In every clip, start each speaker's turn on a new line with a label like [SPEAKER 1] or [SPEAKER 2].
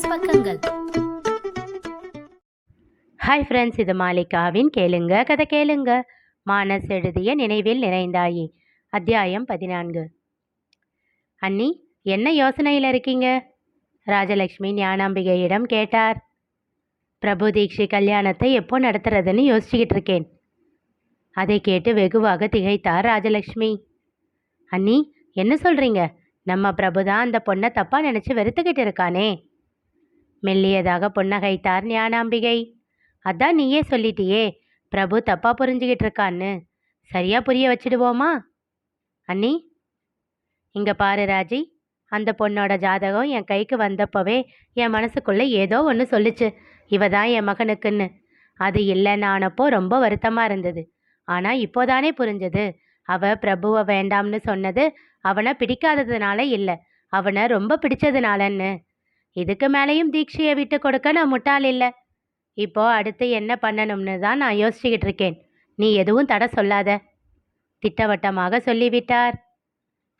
[SPEAKER 1] மானஸ் பக்கங்கள்.
[SPEAKER 2] Hi friends இது மாலிகாவின் கேளுங்க கதை கேளுங்க. மானஸ் எழுதிய நினைவில் நிறைந்தாயே. அத்தியாயம் பதினான்கு. அண்ணி என்ன யோசனையில் இருக்கீங்க? ராஜலக்ஷ்மி ஞானாம்பிகையிடம் கேட்டார். பிரபு தீக்ஷி கல்யாணத்தை எப்போ நடத்துறதுன்னு யோசிச்சுக்கிட்டு இருக்கேன். அதை கேட்டு வெகுவாக திகைத்தார் ராஜலக்ஷ்மி. அண்ணி என்ன சொல்கிறீங்க நம்ம பிரபு தான் அந்த பொண்ணை தப்பாக நினச்சி வெறுத்துக்கிட்டு இருக்கானே. மெல்லியதாக புன்னகைத்தார் ஞானாம்பிகை. அதான் நீயே சொல்லிட்டியே பிரபு தப்பா புரிஞ்சுக்கிட்டு இருக்கான்னு. சரியா புரிய வச்சிடுவோமா? அண்ணி இங்க பாரு ராஜி. அந்த பொண்ணோட ஜாதகம் என் கைக்கு வந்தப்பவே என் மனசுக்குள்ள ஏதோ ஒன்று சொல்லுச்சு. இவ தான் என் மகனுக்குன்னு. அது இல்லைன்னு ஆனப்போ ரொம்ப வருத்தமாக இருந்தது. ஆனால் இப்போதானே புரிஞ்சது. அவ பிரபுவை வேண்டாம்னு சொன்னது அவனை பிடிக்காததுனால இல்லை. அவனை ரொம்ப பிடிச்சதுனாலன்னு. இதுக்கு மேலேயும் தீட்சையை விட்டு கொடுக்க நான் முட்டாள் இல்லை. இப்போ அடுத்து என்ன பண்ணணும்னு தான் நான் யோசிச்சுக்கிட்டு இருக்கேன். நீ எதுவும் தடை சொல்லாத. திட்டவட்டமாக சொல்லிவிட்டார்.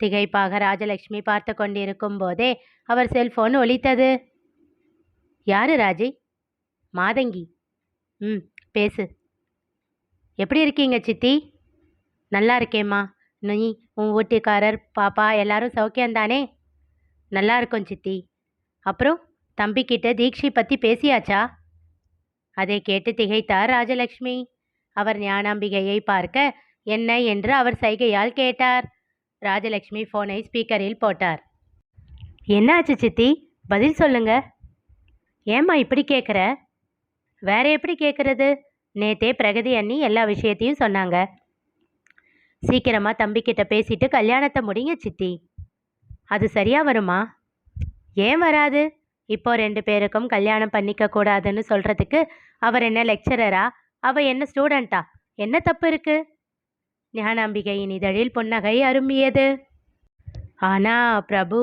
[SPEAKER 2] திகைப்பாக ராஜலக்ஷ்மி பார்த்து கொண்டிருக்கும் போதே அவர் செல்போன் ஒலித்தது. யாரு ராஜி? மாதங்கி. ம் பேசு. எப்படி இருக்கீங்க சித்தி? நல்லா இருக்கேம்மா. நீ உன் வீட்டுக்காரர் பாப்பா எல்லாரும் சௌக்கியம்தானே? நல்லா இருக்கும் சித்தி. அப்புறம் தம்பிக்கிட்ட தீக்ஷி பற்றி பேசியாச்சா? அதை கேட்டு திகைத்தார் ராஜலக்ஷ்மி. அவர் ஞானாம்பிகையை பார்க்க என்ன என்று அவர் சைகையால் கேட்டார். ராஜலக்ஷ்மி ஃபோனை ஸ்பீக்கரில் போட்டார். என்னாச்சு சித்தி? பதில் சொல்லுங்க. ஏம்மா இப்படி கேட்குற வேற எப்படி கேட்குறது நேத்தே பிரகதி அண்ணி எல்லா விஷயத்தையும் சொன்னாங்க. சீக்கிரமாக தம்பிக்கிட்ட பேசிட்டு கல்யாணத்தை முடிங்க சித்தி. அது சரியாக வருமா? ஏன் வராது? இப்போ ரெண்டு பேருக்கும் கல்யாணம் பண்ணிக்க கூடாதுன்னு சொல்றதுக்கு அவர் என்ன லெக்சரரா அவ என்ன ஸ்டூடெண்டா என்ன தப்பு இருக்கு? ஞானாம்பிகையின் இதழில் புன்னகை அரும்பியது. ஆனா பிரபு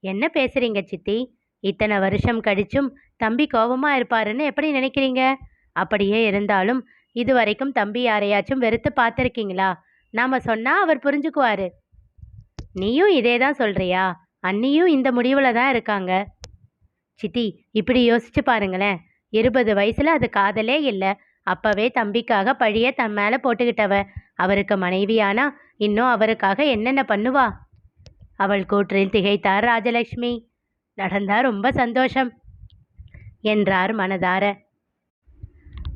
[SPEAKER 2] என்ன பேசுறீங்க சித்தி? இத்தனை வருஷம் கழிச்சும் தம்பி கோபமா இருப்பாருன்னு எப்படி நினைக்கிறீங்க? அப்படியே இருந்தாலும் இது வரைக்கும் தம்பி யாரையாச்சும் வெறுத்து பார்த்துருக்கீங்களா? நாம சொன்னா அவர் புரிஞ்சுக்குவாரு. நீயும் இதே தான் சொல்றியா? அண்ணியும் இந்த முடிவில் தான் இருக்காங்க. சித்தி இப்படி யோசிச்சு பாருங்களேன். இருபது வயசில் அது காதலே இல்லை. அப்பவே தம்பிக்காக பழிய தன் மேலே போட்டுக்கிட்டவ. அவருக்கு மனைவியானா இன்னும் அவருக்காக என்னென்ன பண்ணுவா? அவள் கூற்றில் திகைத்தார் ராஜலட்சுமி. நடந்தா ரொம்ப சந்தோஷம் என்றார் மனதார.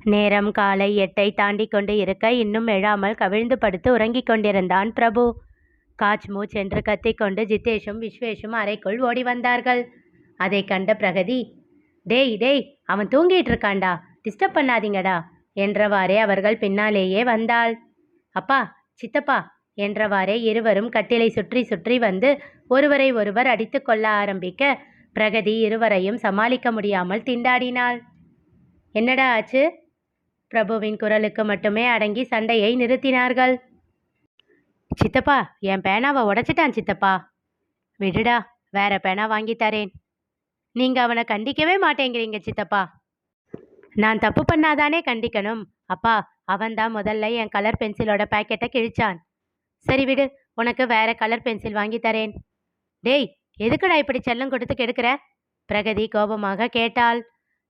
[SPEAKER 2] நேரம் காலை எட்டை தாண்டி கொண்டு இருக்க இன்னும் எழாமல் கவிழ்ந்து படுத்து உறங்கிக் கொண்டிருந்தான் பிரபு. காச் மூச் என்று கத்திக்கொண்டு ஜித்தேஷும் விஸ்வேஷும் அறைக்குள் ஓடி வந்தார்கள். அதை கண்ட பிரகதி டேய் டேய் அவன் தூங்கிட்டு இருக்கான்டா. டிஸ்டர்ப் பண்ணாதீங்கடா என்றவாறே அவர்கள் பின்னாலேயே வந்தாள். அப்பா சித்தப்பா என்றவாறே இருவரும் கட்டிலை சுற்றி சுற்றி வந்து ஒருவரை ஒருவர் அடித்து கொள்ள ஆரம்பிக்க பிரகதி இருவரையும் சமாளிக்க முடியாமல் திண்டாடினாள். என்னடா ஆச்சு? பிரபுவின் குரலுக்கு மட்டுமே அடங்கி சண்டையை நிறுத்தினார்கள். சித்தப்பா என் பேனாவை உடைச்சிட்டான் சித்தப்பா. விடுடா வேற பேனா வாங்கி தரேன். நீங்க அவனை கண்டிக்கவே மாட்டேங்கிறீங்க சித்தப்பா. நான் தப்பு பண்ணாதானே கண்டிக்கணும். அப்பா அவன்தான் முதல்ல என் கலர் பென்சிலோட பாக்கெட்டை கிழிச்சான். சரி விடு உனக்கு வேற கலர் பென்சில் வாங்கி தரேன். டேய் எதுக்குடா இப்படி செல்லம் கொடுத்து கெடுக்கிற? பிரகதி கோபமாக கேட்டாள்.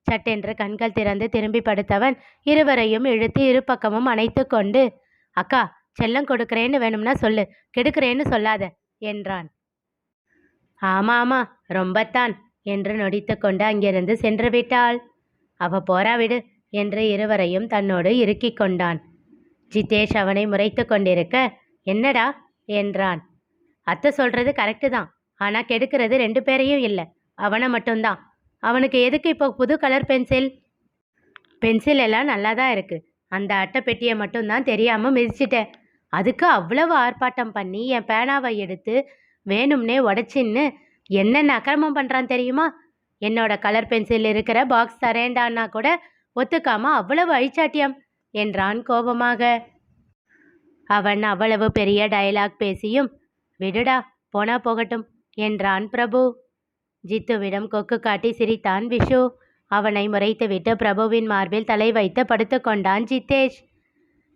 [SPEAKER 2] சட்டென்று கண்கள் திறந்து திரும்பி படுத்தவன் இருவரையும் இழுத்து இரு பக்கமும் அணைத்து கொண்டு அக்கா செல்லம் கொடுக்குறேன்னு வேணும்னா சொல்லு. கெடுக்கிறேன்னு சொல்லாத என்றான். ஆமா ஆமா ரொம்பத்தான் என்று நொடித்து கொண்டு அங்கிருந்து சென்று விட்டாள். அவ போராவிடு என்று இருவரையும் தன்னோடு இறுக்கிக் கொண்டான். ஜிதேஷ் அவனை முறைத்து கொண்டிருக்க என்னடா என்றான். அத்தை சொல்றது கரெக்டு தான் ஆனா கெடுக்கிறது ரெண்டு பேரையும் இல்லை அவனை மட்டும்தான். அவனுக்கு எதுக்கு இப்போ புது கலர் பென்சில்? பென்சில் எல்லாம் நல்லா தான் இருக்கு அந்த அட்டை பெட்டியை மட்டும்தான் தெரியாமல் மிதிச்சிட்டேன். அதுக்கு அவ்வளவு ஆர்ப்பாட்டம் பண்ணி என் பேனாவை எடுத்து வேணும்னே உடச்சின்னு என்னென்ன அக்கிரமம் பண்ணுறான் தெரியுமா? என்னோட கலர் பென்சில் இருக்கிற பாக்ஸ் தரேண்டான்னா கூட ஒத்துக்காம அவ்வளவு அழிச்சாட்டியம் என்றான் கோபமாக. அவன் அவ்வளவு பெரிய டயலாக் பேசியும் விடுடா போனா போகட்டும் என்றான் பிரபு. ஜித்துவிடம் கொக்கு காட்டி சிரித்தான் விஷு. அவனை முறைத்துவிட்டு பிரபுவின் மார்பில் தலை வைத்து படுத்துக்கொண்டான் ஜித்தேஷ்.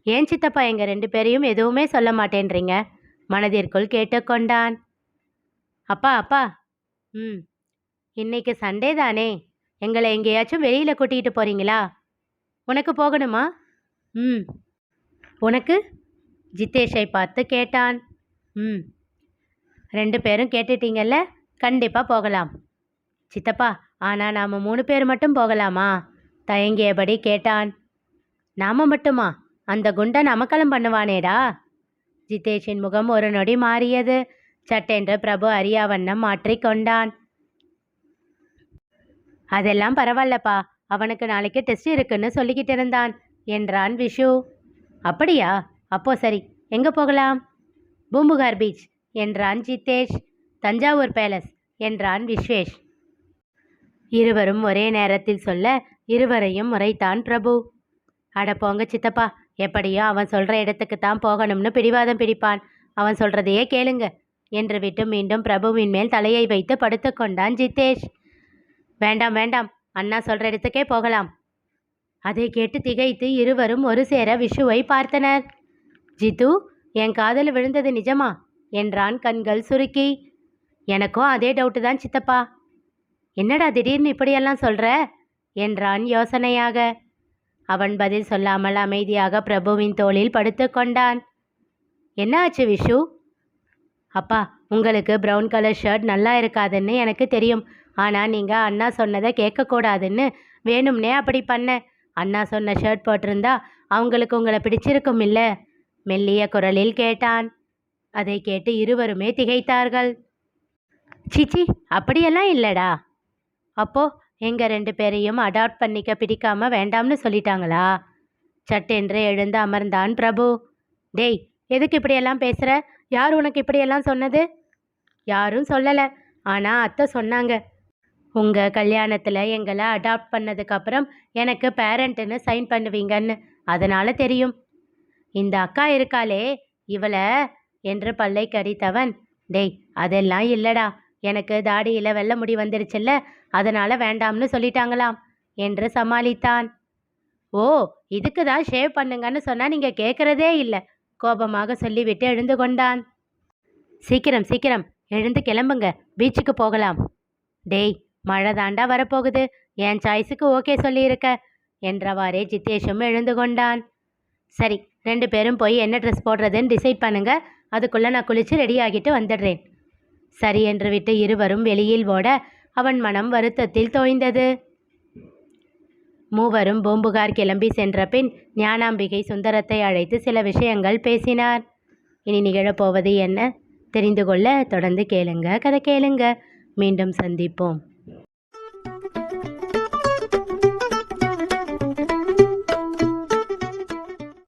[SPEAKER 2] ஏன் சித்தப்பா எங்க ரெண்டு பேரையும் எதுவுமே சொல்ல மாட்டேன்றீங்க? மனதிற்குள் கேட்டுக்கொண்டான். அப்பா அப்பா. ம். இன்னைக்கு சண்டே தானே? எங்களை எங்கேயாச்சும் வெளியில் கூட்டிகிட்டு போகிறீங்களா உனக்கு போகணுமா? ம். உனக்கு? ஜித்தேஷை பார்த்து கேட்டான். ம். ரெண்டு பேரும் கேட்டுட்டீங்கல்ல? கண்டிப்பாக போகலாம். சித்தப்பா ஆனால் நாம் மூணு பேர் மட்டும் போகலாமா? தயங்கியபடி கேட்டான். நாம மட்டுமா? அந்த குண்டன் அமக்கலம் பண்ணுவானேடா. ஜிதேஷின் முகம் ஒரு நொடி மாறியது. சட்டென்று பிரபு அரியாவண்ணம் மாற்றிக்கொண்டான் அதெல்லாம் பரவாயில்லப்பா. அவனுக்கு நாளைக்கு டெஸ்ட் இருக்குன்னு சொல்லிக்கிட்டு இருந்தான் என்றான் விஷு. அப்படியா? அப்போ சரி. எங்கே போகலாம்? பூம்புகார் பீச் என்றான் ஜிதேஷ். தஞ்சாவூர் பேலஸ் என்றான் விஸ்வேஷ். இருவரும் ஒரே நேரத்தில் சொல்ல இருவரையும் முறைத்தான் பிரபு. அட போங்க சித்தப்பா. எப்படியோ அவன் சொல்கிற இடத்துக்கு தான் போகணும்னு பிடிவாதம் பிடிப்பான். அவன் சொல்கிறதையே கேளுங்க என்று விட்டு மீண்டும் பிரபுவின் மேல் தலையை வைத்து படுத்துக்கொண்டான் ஜித்தேஷ் வேண்டாம் வேண்டாம் அண்ணா சொல்கிற இடத்துக்கே போகலாம். அதை கேட்டு திகைத்து இருவரும் ஒரு சேர விஷுவை பார்த்தனர். ஜித்து என் காதல் விழுந்தது நிஜமா? என்றான் கண்கள் சுருக்கி. எனக்கும் அதே டவுட்டு தான் சித்தப்பா. என்னடா திடீர்னு இப்படியெல்லாம் சொல்கிற என்றான் யோசனையாக. அவன் பதில் சொல்லாமல் அமைதியாக பிரபுவின் தோளில் படுத்துக்கொண்டான் என்ன ஆச்சு விஷு? அப்பா உங்களுக்கு ப்ரௌன் கலர் ஷர்ட் நல்லா இருக்காதுன்னு எனக்கு தெரியும். ஆனால் நீங்கள் அண்ணா சொன்னதை கேட்கக்கூடாதுன்னு வேணும்னே அப்படி பண்ண. அண்ணா சொன்ன ஷர்ட் போட்டிருந்தா அவங்களுக்கு உங்களை பிடிச்சிருக்கும் இல்லை மெல்லிய குரலில் கேட்டான். அதை கேட்டு இருவருமே திகைத்தார்கள். சிச்சி அப்படியெல்லாம் இல்லைடா. அப்போ எங்கள் ரெண்டு பேரையும் அடாப்ட் பண்ணிக்க பிடிக்காம வேண்டாம்னு சொல்லிட்டாங்களா? சட்டென்று எழுந்து அமர்ந்தான் பிரபு. டேய் எதுக்கு இப்படியெல்லாம் பேசுகிற யார் உனக்கு இப்படியெல்லாம் சொன்னது? யாரும் சொல்லலை. ஆனால் அத்தை சொன்னாங்க. உங்கள் கல்யாணத்தில் எங்களை அடாப்ட் பண்ணதுக்கப்புறம் எனக்கு பேரண்ட்டுன்னு சைன் பண்ணுவீங்கன்னு. அதனால் தெரியும். இந்த அக்கா இருக்காளே. இவளை என்று பல்லை கடித்தவன் டேய் அதெல்லாம் இல்லடா. எனக்கு தாடியில் வெள்ளை முடி வந்துருச்சுல்ல அதனால் வேண்டாம்னு சொல்லிட்டாங்களாம் என்று சமாளித்தான். ஓ இதுக்கு தான் ஷேவ் பண்ணுங்கன்னு சொன்னால் நீங்கள் கேட்குறதே இல்லை கோபமாக சொல்லிவிட்டு எழுந்து கொண்டான். சீக்கிரம் சீக்கிரம் எழுந்து கிளம்புங்க பீச்சுக்கு போகலாம். டேய் மழை தாண்டா வரப்போகுது என் சாய்ஸுக்கு ஓகே சொல்லியிருக்க என்றவாறே ஜித்தேஷும் எழுந்து கொண்டான். சரி ரெண்டு பேரும் போய் என்ன ட்ரெஸ் போடுறதுன்னு டிசைட் பண்ணுங்க அதுக்குள்ளே நான் குளித்து ரெடி ஆகிட்டு வந்துடுறேன். சரி என்று விட்டு இருவரும் வெளியில் ஓட அவன் மனம் வருத்தத்தில் தோய்ந்தது. மூவரும் பூம்புகார் கிளம்பி சென்ற பின் ஞானாம்பிகை சுந்தரத்தை அழைத்து சில விஷயங்கள் பேசினார். இனி நிகழப்போவது என்ன? தெரிந்து கொள்ள தொடர்ந்து கேளுங்க. கதை கேளுங்க. மீண்டும் சந்திப்போம்.